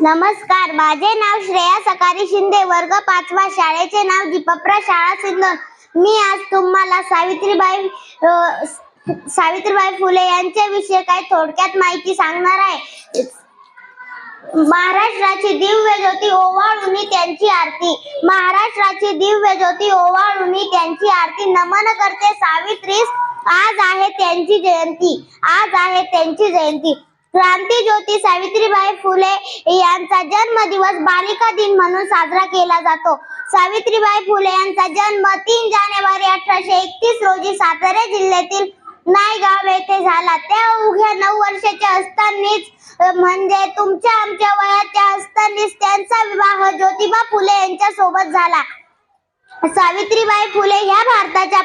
नमस्कार माझे नाव श्रेया सकारी शिंदे वर्ग पाचवा शाळेचे नाव दीपप्रा शाळा सिंधन मी आज तुम्हाला सावित्रीबाई सावित्रीबाई फुले यांच्याविषयी काही थोडक्यात माहिती सांगणार आहे. महाराष्ट्राची दिव्य ज्योती ओवाळून त्यांची आरती. महाराष्ट्राची दिव्य ज्योती ओवाळून त्यांची आरती नमन करते सावित्रीस आज आहे त्यांची जयंती. आज आहे त्यांची जयंती. क्रांती ज्योती सावित्रीबाई फुले यांचा जन्मदिवस बालिका दिन म्हणून साजरा केला जातो. सावित्रीबाई फुले यांचा जन्म तीन जानेवारी अठराशे एकतीस रोजी सातारा जिल्ह्यातील नायगाव येथे झाला. त्या उघ्या नऊ वर्षाच्या असतानाच म्हणजे तुमच्या आमच्या वयाच्या असतानाच त्यांचा विवाह ज्योतिबा फुले यांच्या सोबत झाला. सावित्रीबाई फुले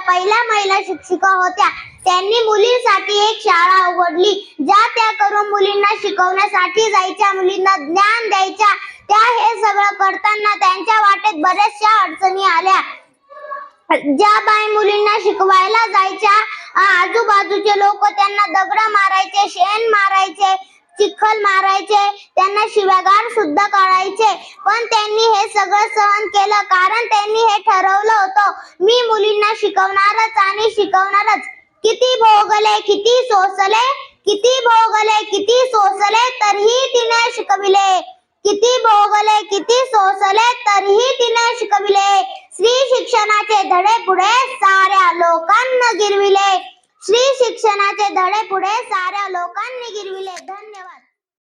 पहिल्या महिला शिक्षिका होत्या. त्यांनी मुलींसाठी एक शाळा उघडली. ज्या त्या करून मुलींना शिकवण्यासाठी जायच्या मुलींना ज्ञान द्यायच्या. त्या हे सगळं करताना त्यांच्या वाटेत बऱ्याचशा अडचणी आल्या. ज्या बाई मुलींना शिकवायला जायच्या आजूबाजूचे लोक त्यांना दगड मारायचे शेण मारायचे. चिखल मारायचे त्यांना शिवागार सुद्धा करायचे. पण त्यांनी हे सगळं सहन केलं कारण त्यांनी हे ठरवलं होतं. मी मुलींना शिकवणारच आणि शिकवणारच. किती भोगले किती सोसले किती भोगले किती सोसले तरीही तिने शिकविले. किती भोगले किती सोसले तरीही तिने शिकविले. स्त्री शिक्षणाचे धडे पुढे साऱ्या लोकांना शिक्षणाचे धडे पुढे साऱ्या लोकांनी गिरविले. धन्यवाद.